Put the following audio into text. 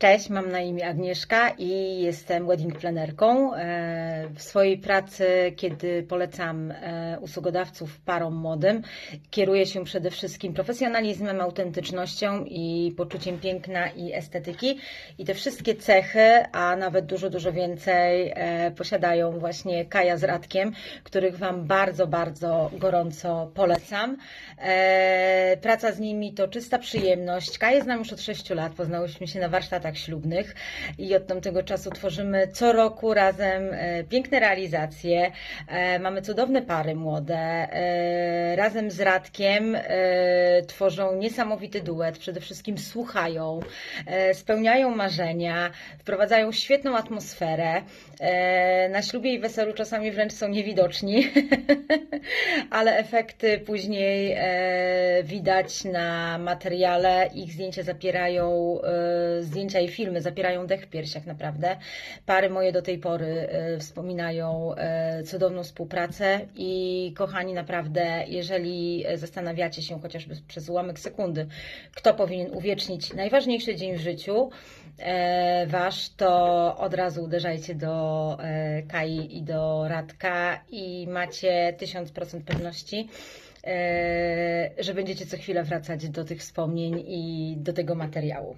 Cześć, mam na imię Agnieszka i jestem wedding planerką. E, W swojej pracy, kiedy polecam e, usługodawców parom młodym, kieruję się przede wszystkim profesjonalizmem, autentycznością i poczuciem piękna i estetyki. I te wszystkie cechy, a nawet dużo, dużo więcej, e, posiadają właśnie Kaja z Radkiem, których Wam bardzo, bardzo gorąco polecam. Praca z nimi to czysta przyjemność. Kaję znam już od 6 lat, poznałyśmy się na warsztatach ślubnych i od tamtego czasu tworzymy co roku razem e, piękne realizacje. E, Mamy cudowne pary młode. E, Razem z Radkiem tworzą niesamowity duet. Przede wszystkim słuchają, spełniają marzenia, wprowadzają świetną atmosferę. Na ślubie i weselu czasami wręcz są niewidoczni, ale efekty później widać na materiale. Ich zdjęcia zapierają, zdjęcia i filmy zapierają dech w piersiach naprawdę. Pary moje do tej pory e, wspominają e, cudowną współpracę i kochani naprawdę, jeżeli zastanawiacie się chociażby przez ułamek sekundy, kto powinien uwiecznić najważniejszy dzień w życiu e, wasz, to od razu uderzajcie do Kai i do Radka i macie 1000% pewności, że będziecie co chwilę wracać do tych wspomnień i do tego materiału.